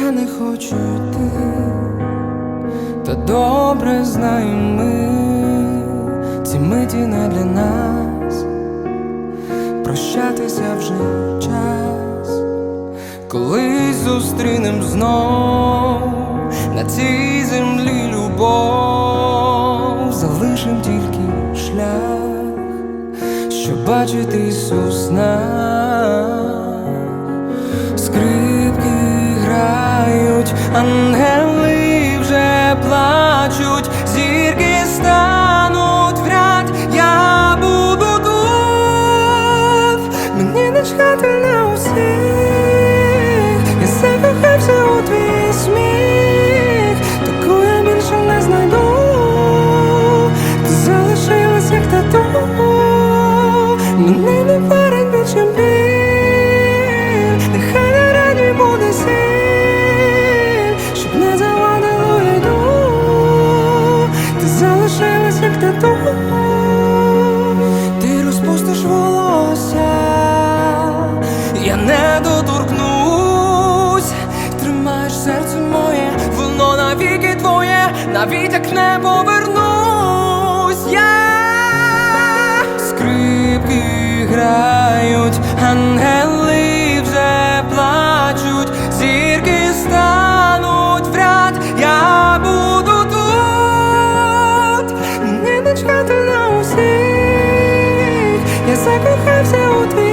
не хочу йти, та добре знаємо ми, ці миті не для нас, прощатися вже час, колись зустрінем знов. На цій землі любов, залишим тільки шлях, щоб бачити Ісус нас. Ангели вже плачуть, зірки стануть в ряд, я буду тут, мені не чекати на усіх, я закохався у твій сміх, таку я більше не знайду, ти залишилась як тату, мене не парить більше ти розпустиш волосся, я не доторкнусь, тримаєш серце моє, воно навіки твоє, навіть як не повернусь я. Грають, ангели sacrifice et